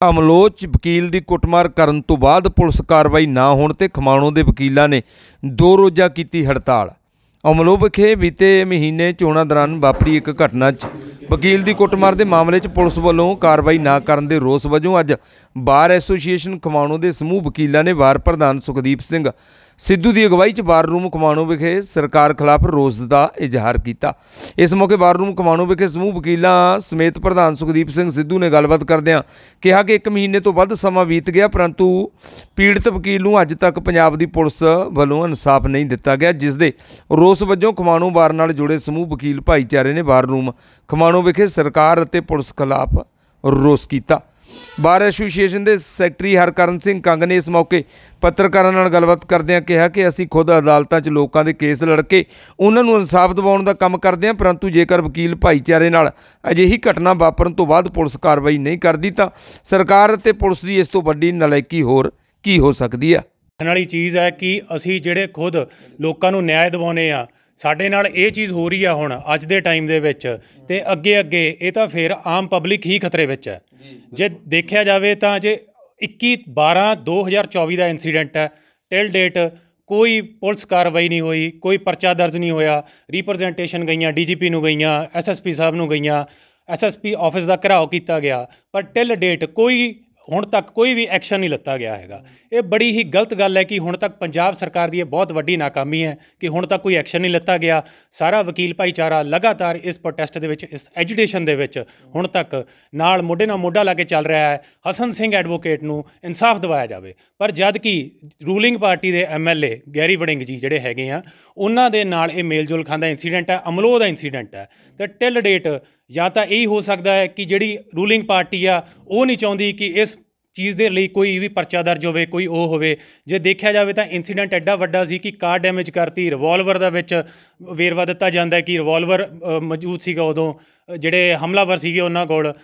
ਅਮਲੋਹ 'ਚ ਵਕੀਲ ਦੀ ਕੁੱਟਮਾਰ ਕਰਨ ਤੋਂ ਬਾਅਦ ਪੁਲਿਸ ਕਾਰਵਾਈ ਨਾ ਹੋਣ ਤੇ ਖਮਾਣੋ ਦੇ ਵਕੀਲਾਂ ਨੇ ਦੋ ਰੋਜ਼ਾ ਕੀਤੀ ਹੜਤਾਲ। ਅਮਲੋਹ ਵਿਖੇ ਬੀਤੇ ਮਹੀਨੇ ਚੋਣਾਂ ਦੌਰਾਨ ਵਾਪਰੀ ਇੱਕ ਘਟਨਾ 'ਚ ਵਕੀਲ ਦੀ ਕੁੱਟਮਾਰ ਦੇ ਮਾਮਲੇ 'ਚ ਪੁਲਿਸ ਵੱਲੋਂ ਕਾਰਵਾਈ ਨਾ ਕਰਨ ਦੇ ਰੋਸ ਵਜੋਂ ਅੱਜ ਬਾਰ ਐਸੋਸੀਏਸ਼ਨ ਖਮਾਣੋ ਦੇ ਸਮੂਹ ਵਕੀਲਾਂ ਨੇ ਵਾਰ ਪ੍ਰਧਾਨ ਸੁਖਦੀਪ ਸਿੰਘ ਸਿੱਧੂ ਦੀ ਅਗਵਾਈ 'ਚ ਬਾਰ ਰੂਮ ਖਮਾਣੋਂ ਵਿਖੇ ਸਰਕਾਰ ਖਿਲਾਫ ਰੋਸ ਦਾ ਇਜ਼ਹਾਰ ਕੀਤਾ। ਇਸ ਮੌਕੇ ਬਾਰ ਰੂਮ ਖਮਾਣੋਂ ਵਿਖੇ ਸਮੂਹ ਵਕੀਲਾਂ ਸਮੇਤ ਪ੍ਰਧਾਨ ਸੁਖਦੀਪ ਸਿੰਘ ਸਿੱਧੂ ਨੇ ਗੱਲਬਾਤ ਕਰਦਿਆਂ ਕਿਹਾ ਕਿ 1 ਮਹੀਨੇ ਤੋਂ ਵੱਧ ਸਮਾਂ ਬੀਤ ਗਿਆ, ਪਰੰਤੂ ਪੀੜਤ ਵਕੀਲ ਨੂੰ ਅੱਜ ਤੱਕ ਪੰਜਾਬ ਦੀ ਪੁਲਿਸ ਵੱਲੋਂ ਇਨਸਾਫ ਨਹੀਂ ਦਿੱਤਾ ਗਿਆ, ਜਿਸ ਦੇ ਰੋਸ ਵਜੋਂ ਖਮਾਣੋਂ ਬਾਰ ਨਾਲ ਜੁੜੇ ਸਮੂਹ ਵਕੀਲ ਭਾਈਚਾਰੇ ਨੇ ਬਾਰ ਰੂਮ ਖਮਾਣੋਂ ਵਿਖੇ ਸਰਕਾਰ ਅਤੇ ਪੁਲਿਸ ਖਿਲਾਫ ਰੋਸ ਕੀਤਾ। ਬਾਰ ਐਸੋਸੀਏਸ਼ਨ ਦੇ ਸੈਕਟਰੀ ਹਰਕਰਨ ਸਿੰਘ ਕੰਗ ਨੇ ਇਸ ਮੌਕੇ ਪੱਤਰਕਾਰਾਂ ਨਾਲ ਗੱਲਬਾਤ ਕਰਦਿਆਂ ਕਿਹਾ ਕਿ ਅਸੀਂ ਖੁਦ ਅਦਾਲਤਾਂ 'ਚ ਲੋਕਾਂ ਦੇ ਕੇਸ ਲੜ ਕੇ ਉਹਨਾਂ ਨੂੰ ਇਨਸਾਫ ਦਿਵਾਉਣ ਦਾ ਕੰਮ ਕਰਦੇ ਹਾਂ, ਪਰੰਤੂ ਜੇਕਰ ਵਕੀਲ ਭਾਈਚਾਰੇ ਨਾਲ ਅਜਿਹੀ ਘਟਨਾ ਵਾਪਰਨ ਤੋਂ ਬਾਅਦ ਪੁਲਿਸ ਕਾਰਵਾਈ ਨਹੀਂ ਕਰਦੀ ਤਾਂ ਸਰਕਾਰ ਅਤੇ ਪੁਲਿਸ ਦੀ ਇਸ ਤੋਂ ਵੱਡੀ ਨਲਾਇਕੀ ਹੋਰ ਕੀ ਹੋ ਸਕਦੀ ਹੈ ਦੇਖਣ ਵਾਲੀ ਚੀਜ਼ ਹੈ ਕਿ ਅਸੀਂ ਜਿਹੜੇ ਖੁਦ ਲੋਕਾਂ ਨੂੰ ਨਿਆਂ ਦਿਵਾਉਨੇ ਆ ਸਾਡੇ ਨਾਲ ਇਹ ਚੀਜ਼ ਹੋ ਰਹੀ ਆ ਹੁਣ ਅੱਜ ਦੇ ਟਾਈਮ ਦੇ ਵਿੱਚ ਤੇ ਅੱਗੇ ਅੱਗੇ ਇਹ ਤਾਂ ਫਿਰ ਆਮ ਪਬਲਿਕ ਹੀ ਖਤਰੇ ਵਿੱਚ ਹੈ। ਜੇ ਦੇਖਿਆ ਜਾਵੇ ਤਾਂ ਜੇ 21 12 2024 ਦਾ ਇਨਸੀਡੈਂਟ ਹੈ ਟਿਲ ਡੇਟ ਕੋਈ ਪੁਲਿਸ ਕਾਰਵਾਈ ਨਹੀਂ ਹੋਈ ਕੋਈ ਪਰਚਾ ਦਰਜ ਨਹੀਂ ਹੋਇਆ ਰਿਪਰੈਜ਼ੈਂਟੇਸ਼ਨ ਗਈਆਂ ਡੀਜੀਪੀ ਨੂੰ ਗਈਆਂ ਐਸਐਸਪੀ ਸਾਹਿਬ ਨੂੰ ਗਈਆਂ ਐਸਐਸਪੀ ਆਫਿਸ ਦਾ ਘਰਾਓ ਕੀਤਾ ਗਿਆ ਪਰ ਟਿਲ ਡੇਟ ਕੋਈ ਹੁਣ ਤੱਕ ਕੋਈ ਵੀ ਐਕਸ਼ਨ ਨਹੀਂ ਲਿੱਤਾ ਗਿਆ ਹੈਗਾ। ਇਹ ਬੜੀ ਹੀ ਗਲਤ ਗੱਲ ਹੈ ਕਿ ਹੁਣ ਤੱਕ ਪੰਜਾਬ ਸਰਕਾਰ ਦੀ ਇਹ ਬਹੁਤ ਵੱਡੀ ਨਾਕਾਮੀ ਹੈ ਕਿ ਹੁਣ ਤੱਕ ਕੋਈ ਐਕਸ਼ਨ ਨਹੀਂ ਲਿੱਤਾ ਗਿਆ। ਸਾਰਾ ਵਕੀਲ ਭਾਈਚਾਰਾ ਲਗਾਤਾਰ ਇਸ ਪ੍ਰੋਟੈਸਟ ਦੇ ਵਿੱਚ, ਇਸ ਐਜੀਟੇਸ਼ਨ ਦੇ ਵਿੱਚ ਹੁਣ ਤੱਕ ਨਾਲ ਮੋਢੇ ਨਾਲ ਮੋਢਾ ਲਾ ਕੇ ਚੱਲ ਰਿਹਾ ਹੈ। ਹਸਨ ਸਿੰਘ ਐਡਵੋਕੇਟ ਨੂੰ ਇਨਸਾਫ ਦਿਵਾਇਆ ਜਾਵੇ। ਪਰ ਜਦ ਕਿ ਰੂਲਿੰਗ ਪਾਰਟੀ ਦੇ ਐਮਐਲਏ ਗੈਰੀ ਵੜਿੰਗ ਜੀ ਜਿਹੜੇ ਹੈਗੇ ਆ, ਉਹਨਾਂ ਦੇ ਨਾਲ ਇਹ ਮੇਲਜੋਲ ਖਾਂਦਾ ਇਨਸੀਡੈਂਟ ਹੈ, ਅਮਲੋਹ ਦਾ ਇਨਸੀਡੈਂਟ ਹੈ। ਤੇ ਟਿਲ ਡੇਟ ਜਾਂ ਤਾਂ ਇਹ ਹੋ ਸਕਦਾ ਹੈ ਕਿ ਜਿਹੜੀ ਰੂਲਿੰਗ ਪਾਰਟੀ ਆ, ਉਹ ਨਹੀਂ ਚਾਹੁੰਦੀ ਕਿ ਇਸ ਚੀਜ਼ ਦੇ ਲਈ ਕੋਈ ਵੀ ਪਰਚਾ ਦਰਜ ਹੋਵੇ, ਕੋਈ ਉਹ ਹੋਵੇ। ਜੇ ਦੇਖਿਆ ਜਾਵੇ ਤਾਂ ਇਨਸੀਡੈਂਟ ਐਡਾ ਵੱਡਾ ਸੀ ਕਿ ਕਾਰ ਡੈਮੇਜ ਕਰਤੀ ਰਿਵਾਲਵਰ ਦਾ ਵਿੱਚ ਵੇਰਵਾ ਦਿੱਤਾ ਜਾਂਦਾ ਕਿ ਰਿਵਾਲਵਰ ਮੌਜੂਦ ਸੀਗਾ ਉਦੋਂ। ਜਿਹੜੇ ਹਮਲਾਵਰ ਸੀਗੇ ਉਹਨਾਂ ਕੋਲ।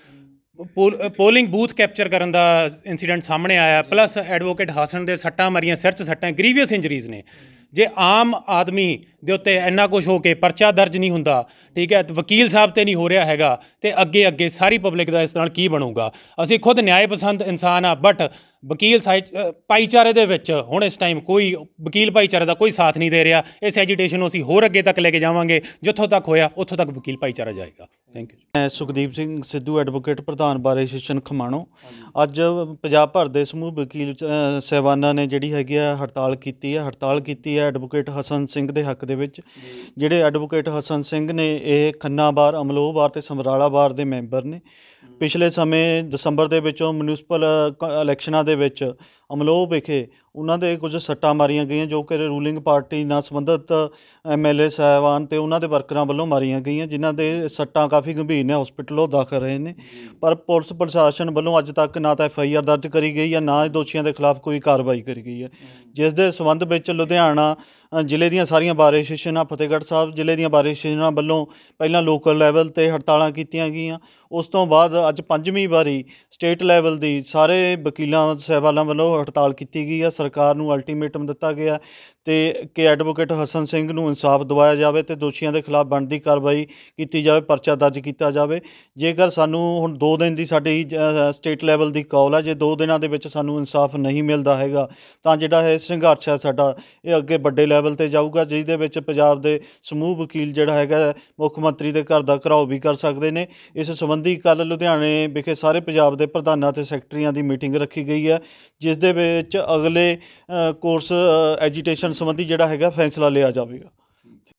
ਪੋਲ- ਪੋਲਿੰਗ ਬੂਥ ਕੈਪਚਰ ਕਰਨ ਦਾ ਇਨਸੀਡੈਂਟ ਸਾਹਮਣੇ ਆਇਆ। ਪਲੱਸ ਐਡਵੋਕੇਟ ਹਾਸਨ ਦੇ ਸੱਟਾਂ ਮਾਰੀਆਂ, ਸਿਰ 'ਚ ਸੱਟਾਂ ਗ੍ਰੀਵੀਅਸ ਇੰਜਰੀਜ਼ ਨੇ। ਜੇ ਆਮ ਆਦਮੀ ਦੇ ਉੱਤੇ ਇੰਨਾ ਕੁਝ ਹੋ ਕੇ ਪਰਚਾ ਦਰਜ ਨਹੀਂ ਹੁੰਦਾ, ਠੀਕ ਹੈ ਵਕੀਲ ਸਾਹਿਬ ਤੇ ਨਹੀਂ ਹੋ ਰਿਹਾ ਹੈਗਾ, ਤੇ ਅੱਗੇ ਅੱਗੇ ਸਾਰੀ ਪਬਲਿਕ ਦਾ ਇਸ ਨਾਲ ਕੀ ਬਣੂਗਾ? ਅਸੀਂ ਖੁਦ ਨਿਆਏ ਪਸੰਦ ਇਨਸਾਨ ਆ ਬਟ ਵਕੀਲ ਸਾਈ- ਭਾਈਚਾਰੇ ਦੇ ਵਿੱਚ ਹੁਣ ਇਸ ਟਾਈਮ ਕੋਈ ਵਕੀਲ ਭਾਈਚਾਰੇ ਦਾ ਕੋਈ ਸਾਥ ਨਹੀਂ ਦੇ ਰਿਹਾ। ਇਸ ਐਜੀਟੇਸ਼ਨ ਨੂੰ ਅਸੀਂ ਹੋਰ ਅੱਗੇ ਤੱਕ ਲੈ ਕੇ ਜਾਵਾਂਗੇ। ਜਿੱਥੋਂ ਤੱਕ ਹੋਇਆ ਉੱਥੋਂ ਤੱਕ ਵਕੀਲ ਭਾਈਚਾਰਾ ਜਾਏਗਾ। ਥੈਂਕ ਯੂ ਮੈਂ ਸੁਖਦੀਪ ਸਿੰਘ ਸਿੱਧੂ ਐਡਵੋਕੇਟ ਪ੍ਰਧਾਨ ਬਾਰੇ ਐਸੋਸੀਏਸ਼ਨ ਖਮਾਣੋ। ਅੱਜ ਪੰਜਾਬ ਭਰ ਦੇ ਸਮੂਹ ਵਕੀਲ ਅ, ਸਾਹਿਬਾਨਾਂ ਨੇ ਜਿਹੜੀ ਹੈਗੀ ਆ ਹੜਤਾਲ ਕੀਤੀ ਹੈ ਹੜਤਾਲ ਕੀਤੀ ਹੈ ਐਡਵੋਕੇਟ ਹਸਨ ਸਿੰਘ ਦੇ ਹੱਕ ਦੇ ਵਿੱਚ। ਜਿਹੜੇ ਐਡਵੋਕੇਟ ਹਸਨ ਸਿੰਘ ਨੇ ਇਹ ਖੰਨਾ ਬਾਰ ਅਮਲੋਹ ਬਾਰ ਤੇ ਸਮਰਾਲਾ ਬਾਰ ਦੇ ਮੈਂਬਰ ਨੇ। ਪਿਛਲੇ ਸਮੇਂ ਦਸੰਬਰ ਦੇ ਵਿੱਚੋਂ ਮਿਊਨਿਸਪਲ ਇਲੈਕਸ਼ਨਾਂ ਦੇ ਵਿੱਚ ਅਮਲੋਹ ਵਿਖੇ ਉਹਨਾਂ ਦੇ ਕੁਝ ਸੱਟਾਂ ਮਾਰੀਆਂ ਗਈਆਂ, ਜੋ ਕਿ ਰੂਲਿੰਗ ਪਾਰਟੀ ਨਾਲ ਸੰਬੰਧਿਤ ਐਮਐਲਏ ਸਾਹਿਬਾਨ ਤੇ ਉਹਨਾਂ ਦੇ ਵਰਕਰਾਂ ਵੱਲੋਂ ਮਾਰੀਆਂ ਗਈਆਂ, ਜਿਨ੍ਹਾਂ ਦੇ ਸੱਟਾਂ ਕਾਫੀ ਗੰਭੀਰ ਨੇ ਹਸਪੀਟਲ ਉਹ ਦਾਖਲ ਰਹੇ ਨੇ। ਪਰ ਪੁਲਿਸ ਪ੍ਰਸ਼ਾਸਨ ਵੱਲੋਂ ਅੱਜ ਤੱਕ ਨਾ ਤਾਂ ਐਫਆਈਆਰ ਦਰਜ ਕਰੀ ਗਈ ਹੈ, ਨਾ ਹੀ ਦੋਸ਼ੀਆਂ ਦੇ ਖਿਲਾਫ ਕੋਈ ਕਾਰਵਾਈ ਕਰੀ ਗਈ ਹੈ। ਜਿਸ ਦੇ ਸੰਬੰਧ ਵਿੱਚ ਲੁਧਿਆਣਾ ਜ਼ਿਲ੍ਹੇ ਦੀਆਂ ਸਾਰੀਆਂ ਬਾਰ ਐਸੋਸੀਏਸ਼ਨਾਂ ਫਤਿਹਗੜ੍ਹ ਸਾਹਿਬ ਜ਼ਿਲ੍ਹੇ ਦੀਆਂ ਬਾਰ ਐਸੋਸੀਏਸ਼ਨਾਂ ਵੱਲੋਂ ਪਹਿਲਾਂ ਲੋਕਲ ਲੈਵਲ ਤੇ ਹੜਤਾਲਾਂ ਕੀਤੀਆਂ ਗਈਆਂ। ਉਸ ਤੋਂ ਬਾਅਦ ਅੱਜ ਪੰਜਵੀਂ ਵਾਰੀ ਸਟੇਟ ਲੈਵਲ ਦੀ ਸਾਰੇ ਵਕੀਲਾਂ, ਸਾਹਿਬਾਨਾਂ ਵੱਲੋਂ ਹੜਤਾਲ ਕੀਤੀ ਗਈ ਹੈ। ਸਰਕਾਰ ਨੂੰ ਅਲਟੀਮੇਟਮ ਦਿੱਤਾ ਗਿਆ ਤੇ ਕਿ ਐਡਵੋਕੇਟ ਹਸਨ ਸਿੰਘ ਨੂੰ ਇਨਸਾਫ ਦਿਵਾਇਆ ਜਾਵੇ ਤੇ ਦੋਸ਼ੀਆਂ ਦੇ ਖਿਲਾਫ ਬਣਦੀ ਕਾਰਵਾਈ ਕੀਤੀ ਜਾਵੇ, ਪਰਚਾ ਦਰਜ ਕੀਤਾ ਜਾਵੇ। ਜੇਕਰ ਸਾਨੂੰ ਹੁਣ 2 ਦਿਨ ਦੀ ਸਾਡੀ ਸਟੇਟ ਲੈਵਲ ਦੀ ਕਾਲ ਹੈ ਜੇ 2 ਦਿਨਾਂ ਦੇ ਵਿੱਚ ਸਾਨੂੰ ਇਨਸਾਫ ਨਹੀਂ ਮਿਲਦਾ ਹੈਗਾ, ਤਾਂ ਜਿਹੜਾ ਇਹ ਸੰਘਰਸ਼ ਹੈ ਸਾਡਾ, ਇਹ ਅੱਗੇ ਵੱਡੇ ਲੈਵਲ ਤੇ ਜਾਊਗਾ ਜਿਸ ਦੇ ਵਿੱਚ ਪੰਜਾਬ ਦੇ ਸਮੂਹ ਵਕੀਲ ਜਿਹੜਾ ਹੈਗਾ, ਮੁੱਖ ਮੰਤਰੀ ਦੇ ਘਰ ਦਾ ਘਰਾਓ ਵੀ ਕਰ ਸਕਦੇ ਨੇ। ਇਸ ਸੰਬੰਧੀ ਕੱਲ ਲੁਧਿਆਣੇ ਵਿਖੇ ਸਾਰੇ ਪੰਜਾਬ ਦੇ ਪ੍ਰਧਾਨਾਂ ਤੇ ਸੈਕਟਰੀਆਂ ਦੀ ਮੀਟਿੰਗ ਰੱਖੀ ਗਈ ਹੈ, ਜਿਸ ਦੇ ਵਿੱਚ ਅਗਲੇ ਕੋਰਸ ਐਜੀਟੇਸ਼ਨ ਸੰਬੰਧੀ ਜਿਹੜਾ ਹੈਗਾ ਫੈਸਲਾ ਲਿਆ ਜਾਵੇਗਾ।